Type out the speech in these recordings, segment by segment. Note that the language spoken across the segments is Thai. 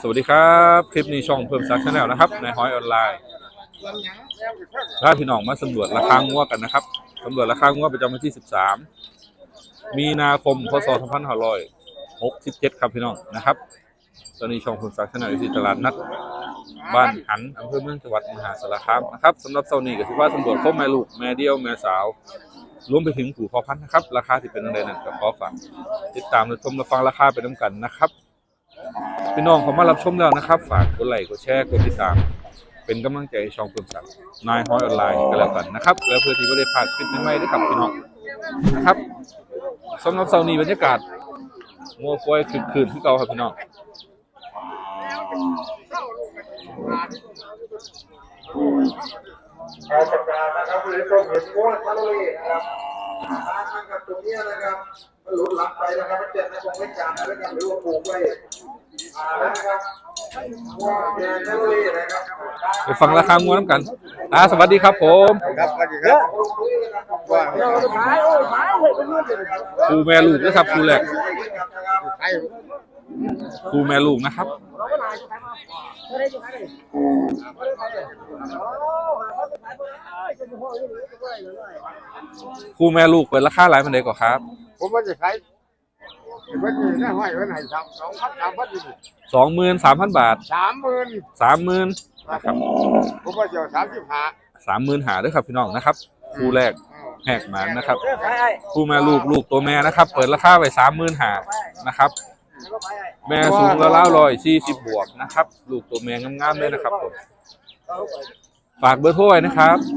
สวัสดีครับ คลิปนี้ช่องเพิ่มซักชาแนลนะครับในหอยออนไลน์ถ้าพี่น้องมาสำรวจราคางัวกันนะครับสำรวจราคางัวประจำวันที่ 13 มีนาคมพศ2567 ครับพี่น้องนะครับ ตอนนี้ช่องเพิ่มซักชาแนลอยู่ที่ตลาดนัดบ้านหันอำเภอเมืองจังหวัดมหาสารคามนะครับสำหรับเซานี้ก็ถือว่าสำรวจครบแม่ลูกแม่เดียวแม่สาวรวมไปถึงผู้พอพันนะครับ ราคาที่เป็นอะไรนั่นก็ขอฝากติดตามรับชมรับฟังราคาไปน้ำกันนะครับ พี่น้องเขามารับชมแล้วนะครับ ฝากกดไลค์กดแชร์กดติดตาม เป็นกำลังใจให้ช่องเพิ่มสักนายฮอยออนไลน์ก็แล้วกันนะครับ แล้วเพื่อที่จะได้พลาดคลิปใหม่ๆด้วยครับพี่น้องนะครับสำหรับเสาร์นี้บรรยากาศงัวควายคืนคืนที่เก่าครับพี่น้องเอาปากกานะครับคุณผู้ชมเห็นโค้ดทะเลนะครับอาหารนะครับตรงนี้นะครับ หลุดหลังไปนะครับมันเจ็บในวงเล็กจานนะครับหรือว่าปลูกไว้อ่านะครับว่าแดงทะเลนะครับไปฟังราคางัวน้ำกันอ่าสวัสดีครับผมครับสวัสดีครับว่าครูแม่ลูกนะครับครูแรกไอ้ครูแม่ลูกนะครับครูแม่ลูกเปิดราคาหลายมันเด็กกว่าครับ ผมว่าจะขายวันนี้น่าห้อยวันไหนครับสองพันสามพันอยู่สองหมื่นสามพันบาทสามหมื่นสามหมื่นนะครับผมว่าจะเอาสามสิบห้าสามหมื่นหาด้วยครับพี่น้องนะครับครูแรกแหกหมันนะครับครูแม่ลูกลูกตัวแม่นะครับ เปิดราคาไว้สามหมื่นหานะครับ แม่สูงแล้วเล่าร้อยสี่สิบบวกนะครับ ลูกตัวแม่งามๆเลยนะครับผม ฝากเบอร์โทรไว้นะครับ ศู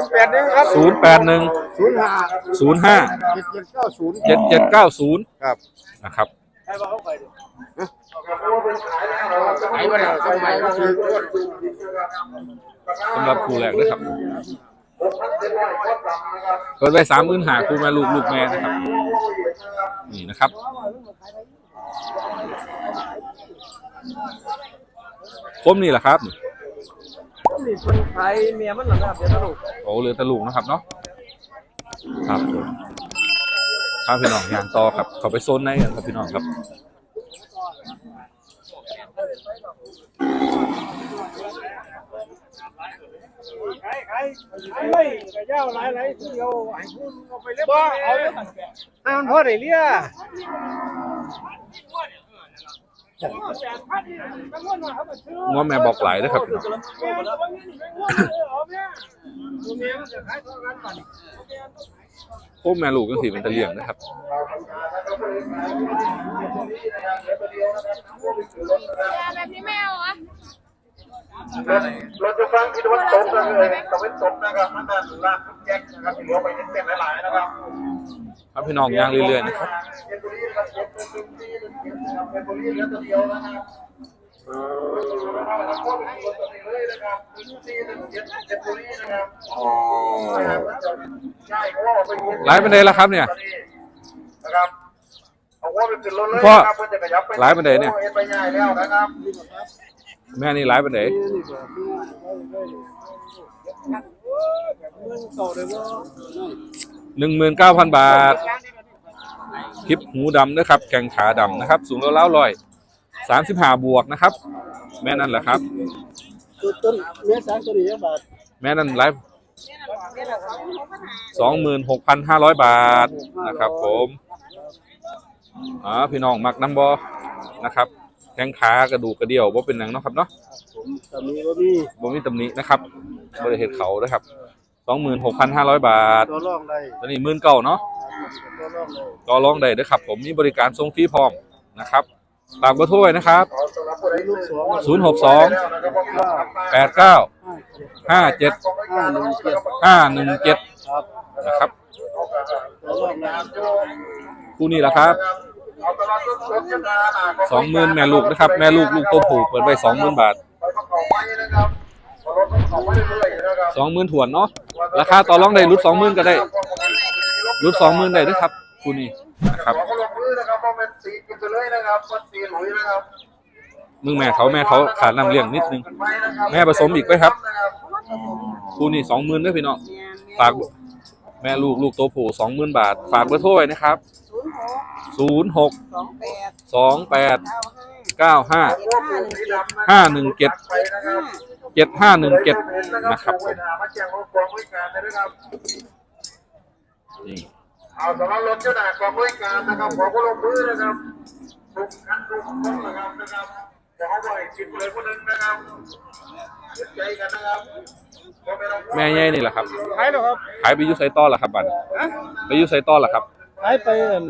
นย์แปดหนึ่งครับศูนย์แปดหนึ่งศูนย์ห้าศูนย์ห้า เจ็ดเจ็ดเก้าศูนย์เจ็ดเจ็ดเก้าศูนย์ครับนะครับขายวันไหนสมัยก็คือสำหรับครูแรกด้วยครับเปิดไว้สามหมื่นหาครูแม่ลูกลูกแม่นะครับ นี่นะครับ คมนี่แหละครับ นี่คนไทยเมียมันหลังนะครับเดี๋ยวสรุปโอ้เหลือตะลูกนะครับเนาะครับผมข้าพี่น้องยางต่อครับเขาไปโซนไหนกันครับพี่น้องครับไอ้ไอ้ไอ้กระเจ้าหลายหลายที่เขาไอ้คุณเอาไปเล่นบ้าเอาเลยอ้าวมันพอได้เลี้ย ง้อแม่บอกหลายนะครับพี่น้องโอ้แม่ลูกก็สีเป็นตะเลียงนะครับแบบนี้ไม่เอาเหรอรถจะฟังที่ตะวันตกเลยตะวันตกนะครับนั่นน่ะลากแจ็คนะครับที่เหลือไปเต็มๆหลายๆนะครับครับพี่น้องย่างเรื่อยๆนะครับเป็นบุรีครับ เป็นบุรีแล้วตัวเดียวนะครับเออนะครับแล้วก็เป็นตัวเลยนะครับเป็นที่เป็นเจ็ดเจ็ดบุรีนะครับอ๋อใช่เพราะว่าเป็นหลายบันไดแล้วครับเนี่ยนะครับเอาว่าเป็นรถเลยพ่อครับเพื่อจะขยับไปหลายบันไดเนี่ยไปง่ายแล้วนะครับแม่นี่หลายบันไดมึงเก่าเลยว่าหนึ่งหมื่นเก้าพันบาท คลิปหูดำนะครับแกงขาดำนะครับ สูงแล้วเล้าลอยสามสิบห้าบวกนะครับ แม่นั่นแหละครับตัวต้นเมียสามตัวนี้บาทแม่นั่นไลฟ์สองหมื่นหกพันห้าร้อยบาทนะครับ ผมอ๋อพี่น้องมักน้ำบอนะครับแข้งขากระดูกกระเดี่ยวว่าเป็นหนังเนาะครับเนาะแต่มีว่ามีบ่มีตำหนินะครับบริเหตุเขานะครับ สองหมื่นหกพันห้าร้อยบาท ตัวร่องได้ตอนนี้หมื่นเก่าเนาะตัวร่องได้ก็ลองได้เด้อครับ ผมมีบริการส่งฟรีพร้อมนะครับฝากเบอร์โทรไว้นะครับ ลูกสองศูนย์หกสองแปดเก้าห้าเจ็ดห้าหนึ่งเจ็ดห้าหนึ่งเจ็ดครับนะครับตัวร่องได้คู่นี้แหละครับสองหมื่นแม่ลูกนะครับ แม่ลูกลูกตัวผู้เปิดไว้สองหมื่นบาท สองหมื่นถวนเนาะราคาต่อรองได้รุดสองหมื่นก็ได้รุดสองหมื่นได้ด้วยครับคู่นี้นะครับขอลงมือนะครับเพราะเป็นสีกินไปเลยนะครับมันสีหลุยนะครับมึงแม่เขาแม่เขาขาดน้ำเลี้ยงนิดนึง แม่ผสมอีกไหมครับคู่นี้สองหมื่นด้วยพี่น้องฝากแม่ลูกลูกตัวผู้สองหมื่นบาท ฝากเบอร์โทรไว้นะครับศูนย์หกสองแปดสองแปดเก้าห้าเก้าห้าสีดำห้าหนึ่งเจ็ดไปนะครับ เจ็ดห้าหนึ่งเจ็ดนะครับโทรไปถามมาแจ้งรถกองบริการเลยนะครับนี่เอาสำหรับรถเจ้าหน้ากองบริการนะครับขอความร่วมมือนะครับทุกคันทุกคนนะครับนะครับขอไว้ชิดเลยคนหนึ่งนะครับยึดใจกันนะครับแม่ใหญ่นี่แหละครับขายแล้วครับขายไปอยุไซต้อละครับบัดไปอยุไซต้อละครับขายไปอั่น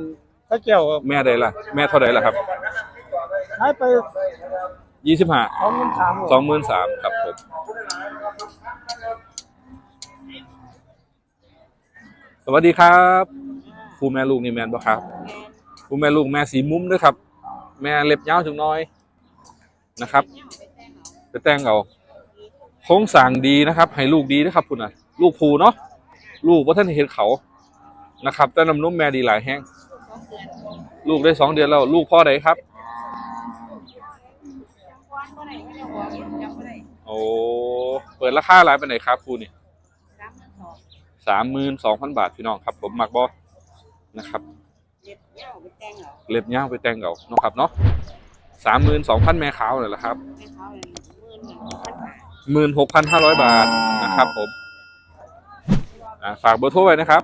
พระเจ้าครับแม่ใดล่ะ แม่เท่าใดล่ะครับขายไป ยี่สิบห้าสองหมื่นสามสองหมื่นสามครับผมสวัสดีครับครูแม่ลูกนี่แมนปะครับครูแม่ลูกแม่สีมุ้มด้วยครับ แม่เล็บยาวจังน้อยนะครับไปแต่งเอาโครงสร้างดีนะครับ ให้ลูกดีนะครับคุณน่ะ ลูกภูเนาะลูกว่าท่านเห็นเขานะครับแต่น้ำนมแม่ดีหลายแห้ง ลูกได้สองเดือนแล้ว ลูกพ่อใดครับ อ้เปิดราคาหลายเป็นไหนครับครูนี่สามหมื่นสองพันบาทพี่น้องครับผมมักบอนะครับเล็บย่างไปแต่งเก่าเนาะครับเนาะสามหมื่นสองพันแม่ขาวเลยละครับหมื่นหกพันห้าร้อยบาทนะครับผมอ่าฝากเบอร์โทรไว้นะครับ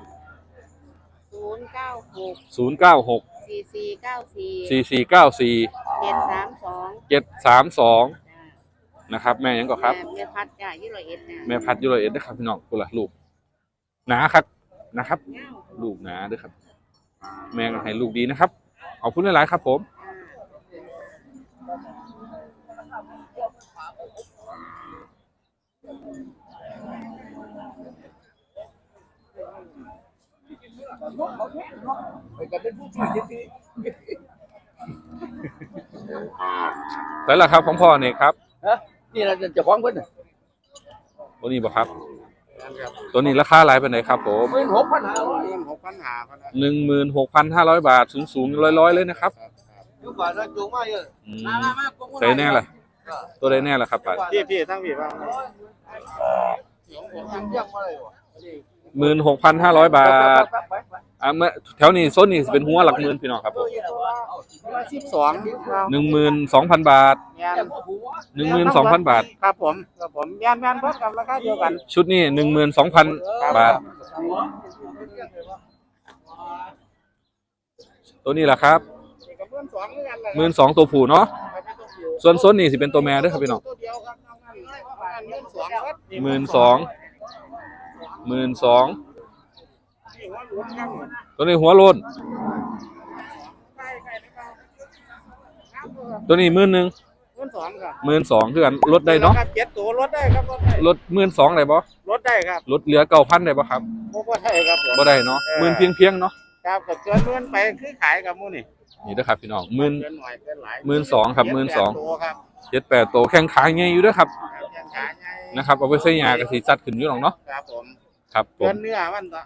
ศูนย์เก้าหกศูนย์เก้าหกสี่สี่เก้าสี่สี่สี่เก้าสี่เจ็ดสามสองเจ็ดสามสอง นะครับ แม่ยังก็ครับ แม่พัดจ้ะยี่ร้อยเอ็ดนะแม่พัดอยูโรเอ็ดนะครับพี่น้องกุละลูกหนาครับนะครับเงาลูกหนาด้วยครับ แม่ก็ให้ลูกดีนะครับขอบคุณหลายๆครับ ผมแล้วล่ะครับของพ่อเนี่ยครับ นี่เราจะฟ้องเพิ่นตัวนี้บ่ครับตัวนี้ราคาหลายเป็นไหนครับผมหมื่นหกพันห้าร้อยหกพันหาพันหนึ่งหมื่นหกพันห้าร้อยบาทสูงสูงร้อยร้อยๆเลยนะครับอยู่ก่อนเราจูงมาเยอะอืมใส่แน่ล่ะ ตัวใดแน่ล่ะครับบาทพี่พี่ทั้งพี่บ้างยังยังมาเลยวะ หมื่นหกพันห้าร้อยบาทอ่าเมื่อแถวนี้โซนนี้สิเป็นหัวหลักหมื่นพี่น้องครับผมสิบสองหนึ่งหมื่นสองพันบาทงานหนึ่งหมื่นสองพันบาท ครับผมครับผมงานงานพบกับราคาเดียวกัน ชุดนี้หนึ่งหมื่นสองพันบาท ตัวนี้แหละครับกับเพื่อนสองเหมือนกันเลยหมื่นสองตัวผู้เนาะส่วนโซนนี้สิเป็นตัวแม่เด้วยครับพี่น้อง หมื่นสองครับหมื่นสองหมื่นสองตัวนี้หัวโลนตัวนี้หมื่นหนึ่งหมื่นสองครับหมื่นสองคือกันลดได้เนาะครับเจ็ดตัวลดได้ครับลดได้ลดหมื่นสองได้บ่ลดได้ครับลดเหลือเก้าพันได้บ่ครับพวกว่าได้ครับผมบ่ได้เนาะหมื่นเพียงเพียงๆเนาะครับกับเกินเงินไปคือขายกับหมูนี่ นี่เด้อครับพี่น้องหมื่นเกินหน่อยเกินหลายหมื่นสองครับหมื่นสองเจ็ดแปดตัวครับเจ็ดแปดตัวแข้งขาใหญ่อยู่เด้วยครับครับยังขายไงนะครับเอาไปใส่ยากระสีจัดขึ้นอยู่หรอกเนาะครับผมครับผเกิมนเนื้อมันต่อ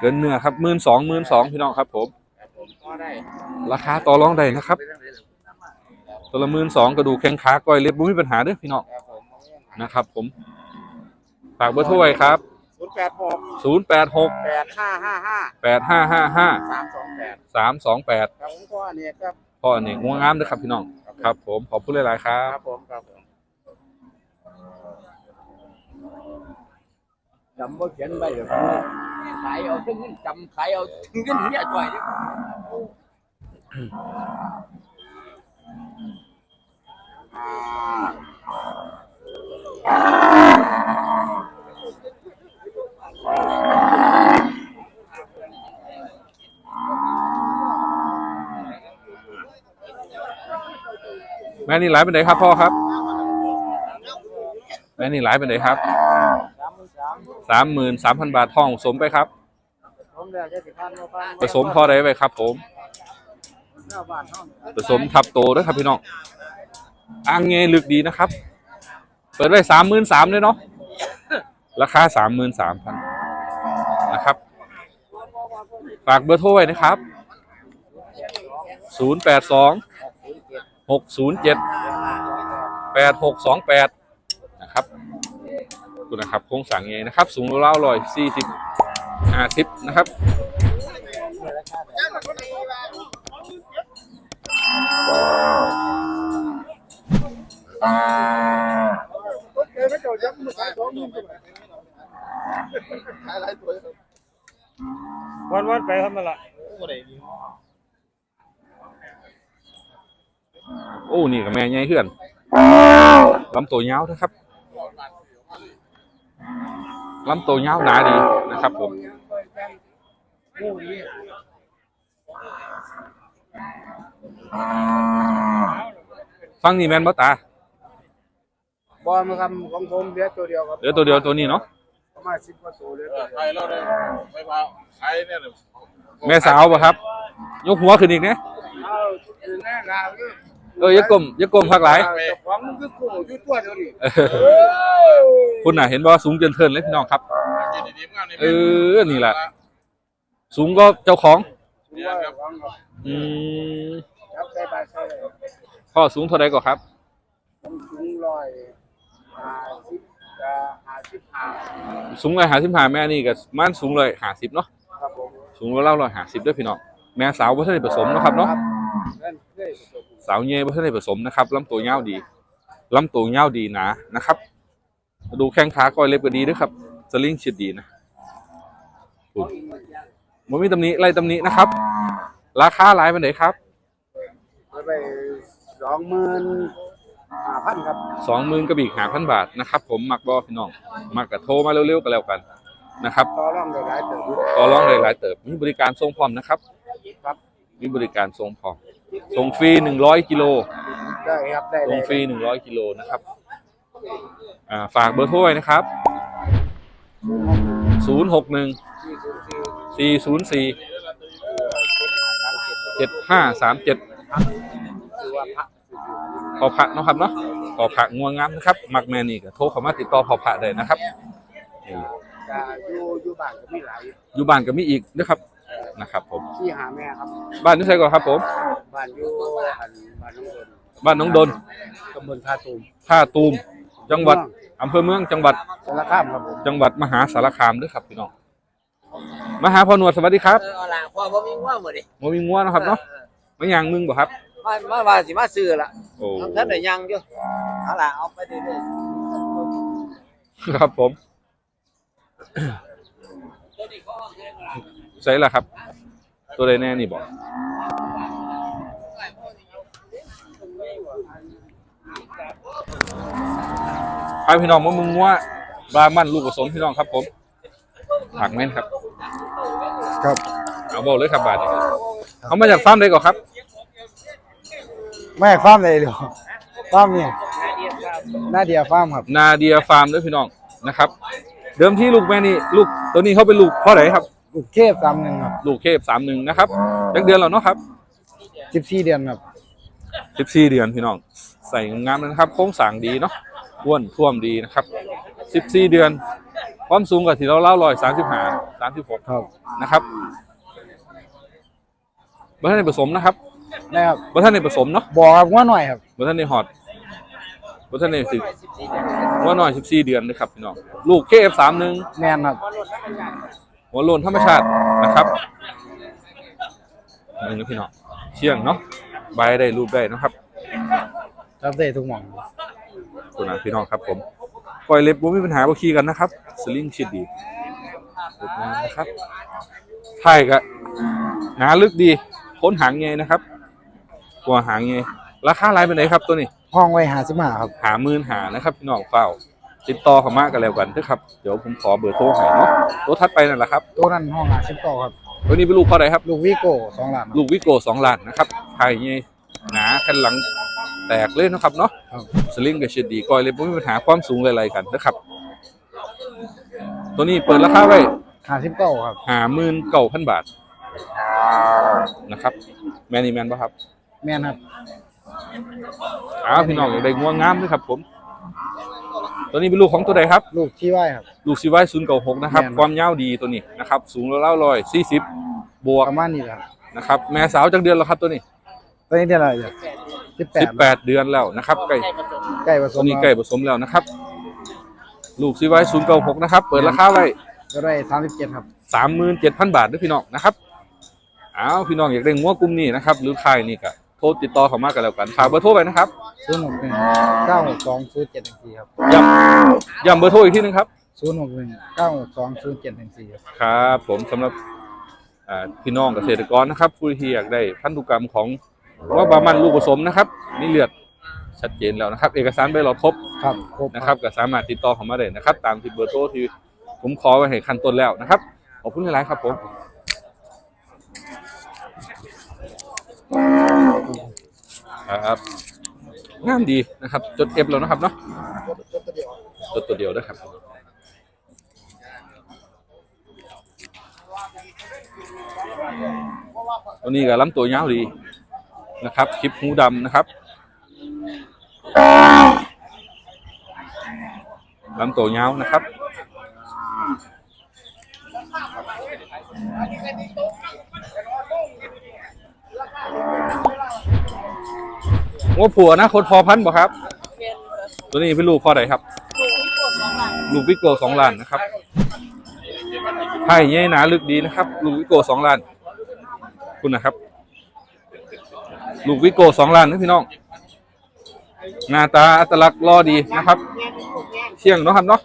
เกินเนื้อครับหมื่นสองหมื่นสองพี่น้องครับผมครับผมก็ได้ราคาต่อรองได้นะครับตัวละหมื่นสองกระดูกแข้งขาก้อยเล็บบ่มีปัญหาเด้อพี่น้องครับผมนะครับผมฝากเบอร์โทรไว้ครับ ศูนย์แปดหกศูนย์แปดหกแปดห้าห้าห้าแปดห้าห้าห้าสามสองแปดสามสองแปดครับผมก็เนี่ยครับพ่อเนี่ยง่วงงามเด้อครับพี่น้อง ครับผมขอบคุณหลายๆครัครับบผมครับผมจำว่าเขียนไว้แบบนี้ขายเอาถึงเงินจำขายเอาถึงเงินเนี่ยจ่อย ม่นี่หลายเป็นไหนครับพ่อครับ แม่นี่หลายเป็นไหนครับสามหมื่นสามพันบาททองสมไปครับ ผสมพ่อได้ไปครับ ผม ผสมทับโตด้วยครับพี่น้องอ่างเงยลึกดีนะครับ เปิดไว้สามหมื่นสามเลยเนาะราคาสามหมื่นสามพันนะครับ ฝากเบอร์โทรไว้นะครับศูนย์แปดสอง หกศูนย์เจ็ดแปดหกสองแปดนะครับคุณนะครับโครงสั่งไงนะครับ สูงเล่าลอยสี่สิบห้าสิบนะครับวันวันไปทำอะไรแหล โอ้นี่กับแม่ใหญ่เพื่อนลำตัวยาวนะครับลำตัวยาวหนาดีนะครับผมฟังนี่แมนบ่ตาบอลมาทำของผมเหลือตัวเดียวครับเหลือตัวเดียวตัวนี้เนาะประมาณสิบกว่าตัวเหลยขายแล้วเลยไม่พาขายเนี่ยเลยแม่สาวป่ะครับ ยกหัวขึ้นอีกเนี่ยเอาคือแน่นาวคือ เอออย่ากลมอย่ากลมพักหลายเจ้าของมันคือกุ้งอยู่ตัวเดียวนี่เออคุณน่ะเห็นบ่สูงเกินเทินเลยพี่น้องครับกินดีๆงามนี่เออนี่แหละ สูงก็เจ้าของเนี่ยครับอืมครับใส่บาใส่เลยพ่อสูงเท่าใดก็ครับผมสูงร้อยห้าสิบกับห้าสิบห้าสูงเลยหาสิบหาแม่นี่ก็ม่านสูงเลยหาสิบเนาะครับผมสูงเล่าร้อยหาสิบด้วยพี่น้องแม่สาวบ่ทันได้ผสมเนาะครับเนาะนั่นเคยผ สมสาวเย่บ่ทันได้ผสมนะครับลำตัวยาวดีลำตัวยาวดีหนานะครับ ดูแข้งขาก้อยเล็บก็ดีด้วยครับสลิงชิดดีนะอุ๊ยบ่มีตำหนิไล่ตำหนินะครับ ราคาหลายปานใดครับเอาไปสองหมื่นห้าพันครับสองหมื่นกระบี่หาพันบาทนะครับผมมักบอพี่น้องมักกะโทรมาเร็วๆกันแล้วกันนะครับต่อรองได้หลายเติบอยู่ต่อรองได้หลายเติบมีบริการส่งพร้อมนะครับ ครับมีบริการส่งพร้อม ส่งฟรีหนึ่งร้อยกิโลได้ครับได้ส่เลงยฟรีหนึ่งร้อยกิโลนะครับอ่าฝากเบอร์โทรไว้นะครับศูนย์หกหนึ่งที่ศูนย์สี่สี่ศูนย์สี่เจ็ดห้าสามเจ็ดคือว่าพระพอพระเนาะครับเนาะพอพระงัวงามนะครับ มักแมนี่ก็โทรเข้ามาติดต่อพอพระได้นะครับนี่จะอยู่อยู่บ้านก็มีหลายอยู่บ้านก็มีอีกนะครับ นะครับผมที่หาแม่ครับ บ้านนี่ใช่ก่อนครับผม บ้านอยู่อันบ้านน้องดนบ้านน้องดนตำบลท่าตูมท่าตูม จังหวัดอำเภอเมืองจังหวัดสารคามครับผมจังหวัดมหาสารคามด้วยครับพี่น้องมหาพอหนวดสวัสดีครับเออเอาล่ะพอบ่มีง่วงหมดดิโมมีงัวเนาะครับเนาะไม่ยางมึงบ่ครับมามาว่าสิมาซื้อละโอ้ท่านได้ยังอยู่เอาล่ะเอาไปเรื่อยครับผม ใช่ละครับ ตัวใดแน่นี่บอกพาพี่น้องมามึงงัวบามันลูกผสมพี่น้องครับผมผักแม่นครับ ครับเอาบอกเลยครับบาทนี้เขามาจากฟาร์มใดก่อนครับแม่ฟาร์มเลยเดี๋ยวฟาร์มนี่หน้าเดียฟาร์มครับ นาเดียฟาร์มด้วยพี่น้องนะครับ เดิมที่ลูกแม่นี่ลูกตัวนี้เขาเป็นลูกพ่อไหนครับ ลูกเทพสามหนึ่งครับลูกเคฟสามหนึ่งนะครับยังเดือนแล้วเนาะครับสิบสี่เดือนครับสิบสี่เดือนพี่น้อง ใส่งามๆนะครับ โค้งสร้างดีเนาะอ้วนท่วมดีนะครับสิบสี่เดือนความสูงกับที่เราเล่าลอยสามสิบห้าสามสิบหกครับนะครับบัท่านในผสมนะครับนะครับบัท่านในผสมเนาะบอกครับว่าหน่อยครับบัท่านในฮอตบัท่านในสิบว่าน้อยสิบสี่เดือนนะครับพี่น้องลูกเคฟสามหนึ่งแมนครับ หัวโลนธรรมชาตินะครับนี่นะพี่น้องเชียงเนาะใบได้รูปได้นะครับรับได้ทุกหม่องคุณนะพี่น้องครับผมปล่อยเล็บบ่มีปัญหาบ่ขี้กันนะครับสลิงชิดดีรูปงามนะครับถ่ายก็หนาลึกดีค้นหางไงนะครับกลัวหางไงราคาไรเป็นไหนครับตัวนี้ห้องไว้หาสิบห้าครับหาหมื่นหานะครับ พี่น้องเฝ้า ติดต่อเข้ามากันแล้วกันเถอะครับ เดี๋ยวผมขอเบอร์โทรให้เนาะตัวทัดไปนั่นแหละครับ ตัวนั้นห้องหาสิบเก้าครับ ตัวนี้เป็นลูกพ่อใดครับ ลูกวิโก้สองล้านครับลูกวิโกสองล้านนะครับไทยนี่หนาแค่หลังแตกเลยนะครับเนาะครับสลิงกับเชดดีก้อยเลยไม่มีปัญหาความสูงอะไรๆกันนะครับ ตัวนี้เปิดราคาไว้หาสิบเก้าครับหาหมื่นเก้าพันบาทนะครับ แมนนี่แมนปะครับ แมนครับอ้าวพี่น้องอยากได้ง่วงงามด้วยครับผม ตัวนี้เป็นลูกของตัวใดครับ ลูกที่ไหวครับ ลูกซีไว้ศูนย์เก้าหกนะครับ แม่นความยาวดีตัวนี้นะครับ สูงแล้วเล่าลอยสี่สิบบวกประมาณนี้แหละครับนะครับ แม่สาวจักเดือนแล้วครับตัวนี้ตัวนี้เท่าไหร่สิบแปสิดบแปดเดือนแล้วนะครับใกล้ใกล้ผสตัวมนี้แล้วใกล้ผสมแล้วนะครับ ลูกซีไว้ศูนย์เก้าหกนะครับ เปิดราคาไว้ ก็ได้สามสิบเจ็ดครับ สามหมื่นเจ็ดพันบาทด้วยพี่น้องนะครับอ้าวพี่น้องอยากได้งัวกลุ่มนี้นะครับ หรือค่ายนี่ก็ โทรติดต่อเขามากันแล้วกันฝากเบอร์โทรไปนะครับศูนย์หกหนึ่งเก้าหกสองศูนย์เจ็ดหนึ่งสี่ครับย้ำย้ำเบอร์โทรอีกทีหนึงครับศูนย์หกหนึ่งเก้าหกสองศูนย์เจ็ดหนึ่งสี่ครับครับผมสำหรับอ่าพี่น้องเกษตรกรนะครับผู้ที่อยากได้พันธุกรรมของว่าบามันลูกผสมนะครับนี่เลือดชัดเจนแล้วนะครับ เอกสารใบหลอดครบครับครบนะครับก็สามารถติดต่อเข้ามาได้นะครับ ตามที่เบอร์โทรที่ผมขอไว้ให้ขั้นต้นแล้วนะครับขอบคุณหลายๆครับผม ครับงามดีนะครับจดเอฟแล้วนะครับเนาะจดตัวเดียวนะครับตัวนี้ก็ลำตัวยาวดีนะครับคลิปหูดำนะครับลำตัวยาวนะครับ ว่าผัวนะคนพอพันธุ์บ่ครับ ตัวนี้เป็นลูกพ่อใดครับ ลูกวิโก้สองล้านนะครับไผ่เย่หนาลึกดีนะครับ ลูกวิโก้สองล้าน คุณนะครับ ลูกวิโก้สองล้านนะพี่น้องหน้าตาอัตลักษณ์รอดีนะครับ เชี่ยงเนาะครับเนาะ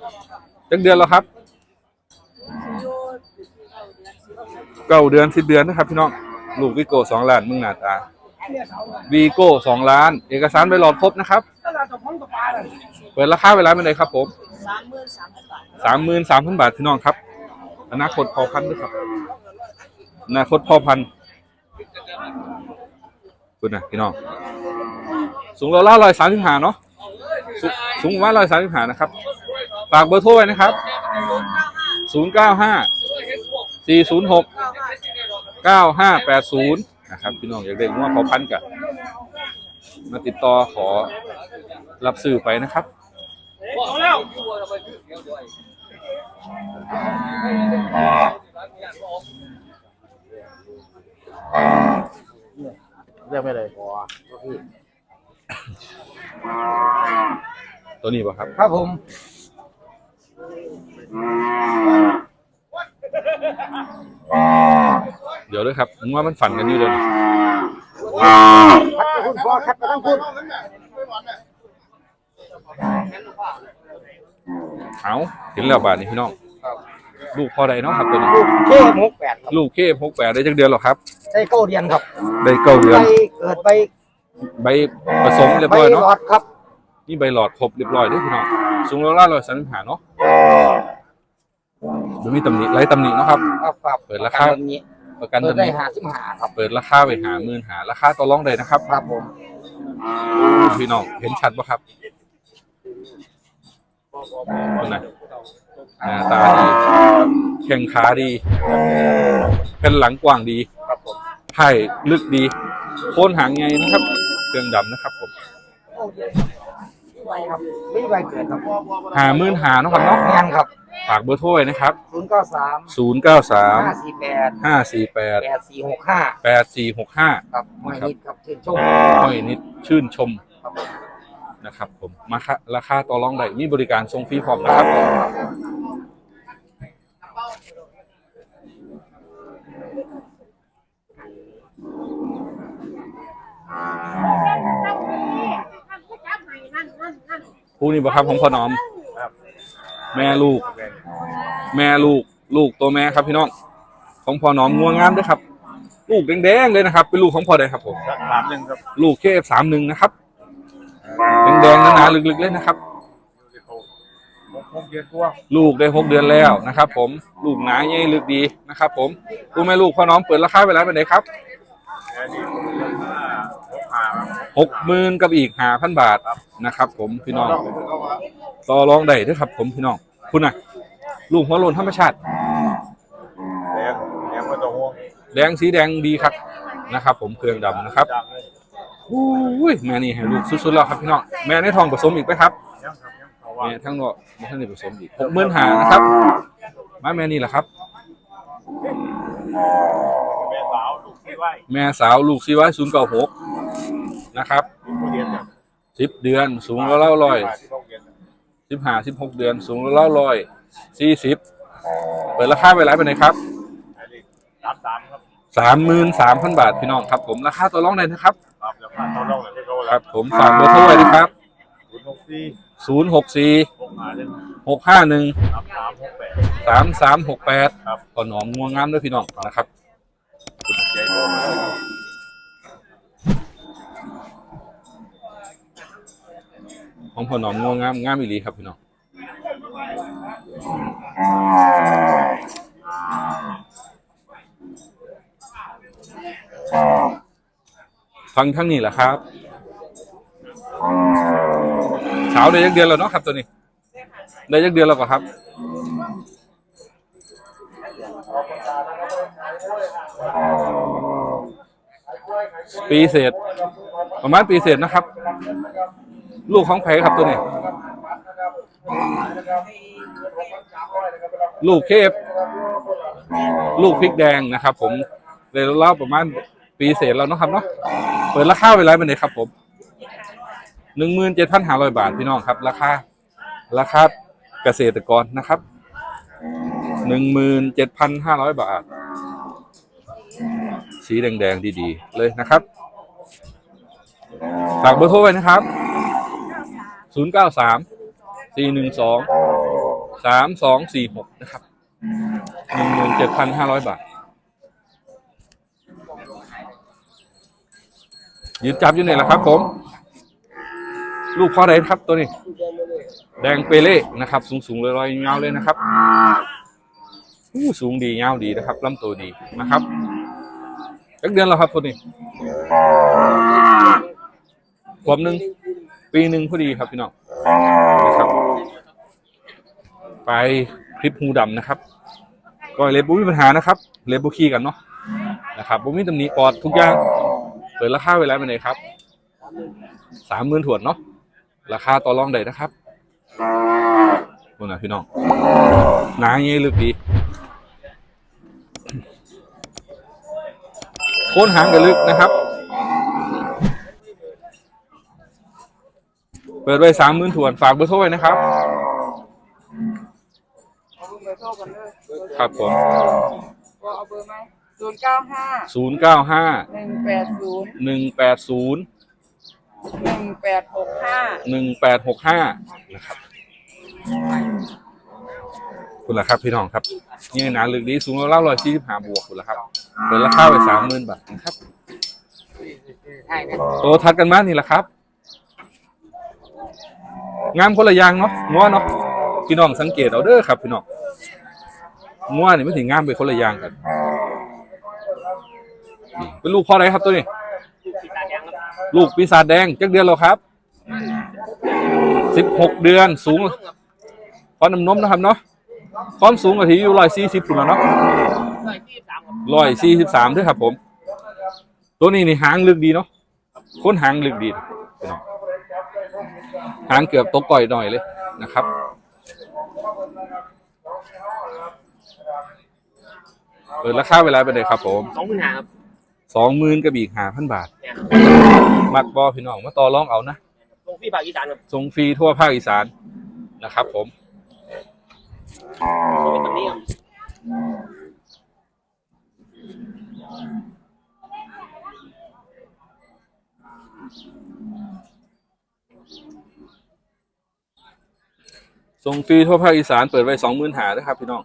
จักเดือนแล้วครับเก้าเดือนสิบเดือนนะครับพี่น้อง ลูกวิโก้สองล้านมึงหน้าตา วีโก้สองล้าน เอกสารใบหลอดครบนะครับ เปิดราคาเวลาเป็นไรครับผมสามหมื่นสามพันบาทพี่น้องครับ อนาคตพอพันธุ์ด้วยครับ อนาคตพอพันธุ์คุณนะพี่น้อง สูงเราล่าร้อยสามสิบห้าเนาะสูงสูงประมาร้อยสามสิบห้านะครับ ฝากเบอร์โทรไว้นะครับศูนย์เก้าห้าสี่ศูนย์หกเก้าห้าแปดศูนย์ นะครับ พี่น้องอยากได้ว่าพอพันธุ์กันมาติดต่อขอรับสื่อไปนะครับเรียกไม่เลยตัวนี้ป่ะครับ ครับผม ดี๋ยวด้วยครับผมว่ามันฝันกันอยู่เลยคัดไปคุณพ่อคัดไปทั้งคุณเอาเห็นแล้วบาทนี้พี่น้องลูกพอใดเนาะครับตัวนี้เคหกแปดครับลูกเคพกแปดได้จักเดือนหรอครับใช้เก้าเดียนครับได้เก้าเดือนใบเกิดใบใบผสมเรียบใบร้อยหลเนาะอดครับนี่ใบหลอดครบเรียบร้อยเด้วยพี่น้องสูงแล้วล่าร้อยสามสิบห้าเนาะไม่มีตำหนิไร้ตำหนิเนาะครับครับครับเปิดราคาแบบนี้ ประกันเปิดตำหได้นิหาสิบหาครับ เปิดราคาไปหาหมื่นหาราคาต่อรองได้นะครับครับผมพี่น้องเห็นชัดปะครับคนไหนหน้าตาดีแข้งขาดีเป็นหลังกว้างดีไผ่ลึกดีโคนหางไงนะครับ เครื่องดำนะครับผม ใบครับไม่ใบเกิดครับหาหมื่นหาเนาะครับเนาะงานครับฝากเบอร์โทรไว้นะครับ ศูนย์เก้าสามศูนย์เก้าสามห้าสี่แปดห้าสี่แปดแปดสี่หกห้าแปดสี่หกห้าครับไม่นิดครับชื่นชมห้อยนิดชื่นชมครับผมนะครับผมมาคะราคาต่อรองได้มีบริการส่งฟรีพร้อมนะครับ ผู้นี้บ่ครับของพ่อน้อมแม่ลูก แม่ลูก ลูกตัวแม่ครับพี่น้อง ของพ่อน้อมงัวงามด้วยครับ ลูกแดงๆเลยนะครับ เป็นลูกของพ่อใดครับผมสามหนึ่งครับ ลูกเคฟสามหนึ่งนะครับ แดงๆหนาๆลึกๆเลยนะครับ หกเดือนตัวลูกได้หกเดือนแล้วนะครับ ผม ลูกหนาใหญ่ลึกดีนะครับ ผมรู้ไหมลูกพ่อน้องเปิดราคาไปแล้วเป็นไหนครับ อันนี้หกห้า หกหมื่นกับอีกห้าพันบาทนะครับ ผมพี่น้องต่อรองได้ด้วยครับ ผมพี่น้องคุณน่ะลูกหัวโลนธรรมชาติแดงแดงไม่ต้องห่วงแดงสีแดงดีครับนะครับ ผมเครื่องดำนะครับจังเลยอุ้ยแม่นี่ให้ลูกสุดๆแล้วครับพี่น้องแม่ในท้องผสมอีกไหมครับยังครับยังเขาว่าแม่ทั้งเนาะมีทั้งในผสมอีกหกหมื่นหานะครับมาแม่นี่แหละครับ แม่สาวลูกที่ไหวแม่สาวลูกซีไว้ศูนย์เก้าหกนะครับผู้เรียนแบบสิบเดือนสูงแล้วเล่าร้อยที่ต้องเรียนสิบห้าสิบหกเดือนสูงแล้วเล่าร้อยสี่สิบเปิดราคาไปหลายไปไหนครับอันนี้สามสามครับสามหมื่นสามพันบาทพี่น้องครับ ผมราคาตัวรองได้นะครับครับแล้วเขาลองหน่อยให้เขาครับผมฝากเบอร์โทรไว้นะครับศูนย์หกสี่064หกหาหนึ่ง651สามสามหกแปด3368ครับก่อนหนอมงัวงามด้วยพี่น้องนะครับใจโตมา ของพ่อหนอมงัวงามงามอีหลีครับพี่น้องฟังทั้งนี้แหละครับสาได้ยักเดือนแล้วเนาะครับตัวนี้ ได้ยักเดือนแล้วก็ครับ ปีเศษ ประมาณปีเศษนะครับ ลูกของไผ่ครับตัวนี้ ลูกเคฟลูกพริกแดงนะครับ ผมเลยเล่าประมาณปีเศษแล้วนะครับเนาะเปิดราคาไว้ไรเป็นไงครับ ผมหนึ่งหมื่นเจ็ดพันห้าร้อยบาทพี่น้องครับ ราคาราคาเกษตรกรนะครับ หนึ่งหมื่นเจ็ดพันห้าร้อยบาท สีแดงๆดีๆ เลยนะครับ ฝากเบอร์โทรไว้นะครับ0 9 3 4 1 2 3 2 4 6นะครับ17,500บาทยืนจับอยู่นี่แหละครับ ผม ลูกพ่อใดครับตัวนี้ แดงเปเล่นะครับ สูงสูงลอยเงาเลยนะครับ อู้สูงดีเงาดีนะครับลำตัวดีนะครับสักเดือนแล้วครับตัวนี้ขวบหนึ่งปีหนึ่งพอดีครับพี่น้องนะครับ ไปคลิปหูดำนะครับก็เล็บบุมีปัญหานะครับ เล็บบุขี้กันเนาะนะครับบุมีตำหนิปอดทุกอย่างเปิดราคาไว้แล้วเป็นไงครับสามหมื่นถวนเนาะราคาต่อรองได้นะครับโน่นนะพี่น้องหนาเงี้ยลึกดี ค้นหางกันลึกนะครับ เปิดไว้สามหมื่นถวนฝากเบอร์โทรไว้นะครับ ครับผมเอาเบอร์ไหมศูนย์เก้าห้าศูนย์เก้าห้าหนึ่งแปดศูนย์หนึ่งแปดศูนย์หนึ่งแปดหกห้าหนึ่งแปดหกห้านะครับ คุณละครับพี่น้องครับนี่หนาลึกดีสูงแล้วร้อยสี่สิบห้าบวกคุณละครับเปิดราคาไว้สามหมื่นบาทนะครับโตทัดกันมานี่แหละครับ งามคนละอย่างเนาะง้อเนาะพี่น้องสังเกตเอาเด้อครับ พี่น้องง้อนี่ไม่ถึงงามไปคนละอย่างกันเป็นลูกพ่ออะไรครับตัวนี้ ลูกปีศาจแดงจักเดือนแล้วครับสิบหกเดือนสูงพอน้ำนมนะครับเนาะ ความสูงกะทิอยู่ร้อยสี่สิบถูกแล้วเนาะร้อยสี่สิบสามด้วยครับผม ตัวนี้นี่หางลึกดีเนาะค้นหางลึกดีพี่น้องหางเกือบตกก่อยหน่อยเลยนะครับ เปิดราคาเวลาไปเลยครับผมสองหมื่นห้าครับสองหมื่นกระบี่หาพันบาท มักบอพี่น้องมาต่อรองเอานะลงพี่ภาคอีสานครับส่งฟรีทั่วภาคอีสานนะครับผม ลงเป็นตำนี้ครับส่งฟรีทั่วภาคอีสานเปิดไว้สองหมื่นหานะครับ พี่น้อง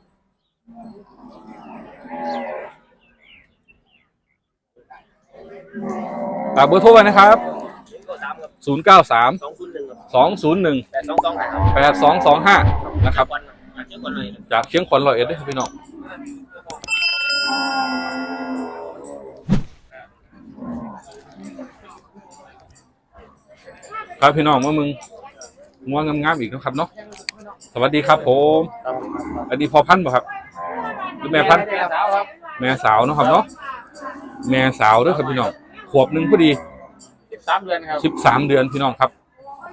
ฝากเบอร์โทรไว้นะครับก็สามครับศูนย์เก้าสามสองศูนย์หนึ่งครับสองศูนย์หนึ่งแปดสองสองห้าครับแปดสองสองห้านะครับ วัน อาจจะก่อนหน่อยครับจากเชียงขวัญร้อยเอ็ดด้วยครับพี่น้องครับพี่น้องว่ามึงง่วงงามๆอีกนะครับเนาะสวัสดีครับผมอันนี้พอพันธุ์ป่ะครับหรือแม่พันธุ์สาวครับแม่สาวเนาะครับเนาะแม่สาวเด้วยครับพี่น้องขวบหนึ่งพอดีสิบสามเดือนครับสิบสามเดือนพี่น้องครับ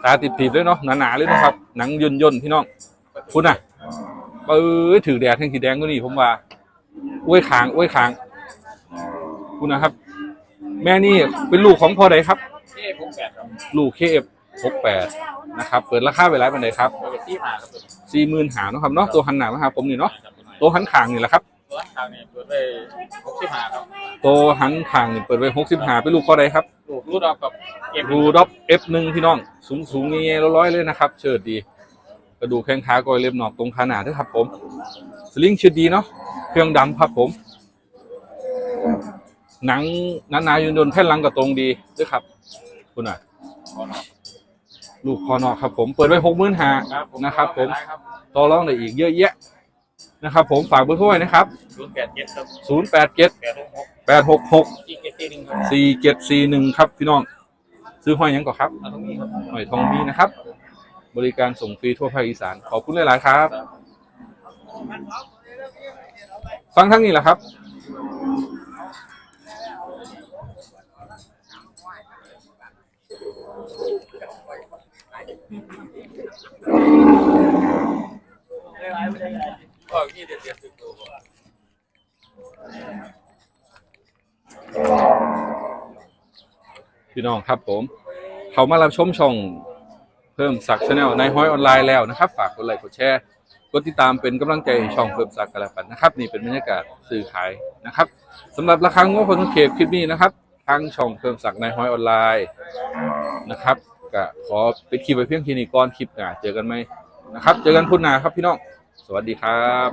ตาติดๆด้วยเนาะหนาๆเลยนะครับ หนังย่นย่นๆพี่น้องคุณน่ะ เออถือแดดแท่งสีแดงก็นี่ผมว่าอ้วยขางอ้วยขางคุณนะครับ แม่นี่เป็นลูกของพ่อใดครับเท่ผมแปดครับลูกเคฟหกแปดนะครับ เปิดราคาไปแล้วเป็นไงครับเป็นที่ผ่าครับสี่หมื่นหาเนาะครับเนาะตัวหันหนานะครับผมนี่เนาะตัวหันขางนี่แหละครับก็ตัวทางนี้เปิดไปหกสิบห้าครับโตหังทางนี่เปิดไว้หกสิบห้าเป็นลูกพ่อใดครับลูกรูดออกกับเก็บรูด็อปเอฟหนึ่งพี่น้องสูงสูงเงี้ยร้อยๆเลยนะครับ เชิดดี กระดูกแข้งขากอยเล็บหนอกตรงขาหนาด้วยครับผม สลิงเชิดดีเนาะเครื่องดำครับผม หนังหนาๆอยืนโดนแผ่นหลังก็ตรงดีด้วยครับ คุณอะลูกคอนอกครับผมเปิดไว้หกหมื่นห้านะครับผมครับต่อรองได้อีกเยอะแยะนะครับผมฝากเบอร์โทรไว้นะครับศูนย์แปดเจ็ดครับศูนย์แปดเจ็ดแปดหกหกแปดหกหกที่เจ็ดที่หนึ่งครับสี่เจ็ดสี่หนึ่งครับพี่น้อง ซื้อหอยหยังก่อนครับเอาตรงนี้ครับหอยทองมีนะครับ บริการส่งฟรีทั่วภาคอีสาน ขอบคุณหลาย ๆ ครับ ฟังทั้งนี้แหละครับ พี่น้องครับผม เขามารับชมช่อง เพิ่มสักชาแนลในห้อยออนไลน์แล้วนะครับ ฝากกดไลค์กดแชร์กดติดตามเป็นกำลังใจช่องเพิ่มสักกันล้วกันนะครับ นี่เป็นบรรยากาศซื้อขายนะครับสำหรับราคางบพอสังเขตคลิปนี้นะครับทางช่องเพิ่มสักในห้อยออนไลน์นะครับก็ขอไปดคลิปไปเพียงทีนี้ก่อนคลิปหน้าเจอกันไหมนะครับ เจอกันพุธหน้าครับพี่น้อง สวัสดีครับ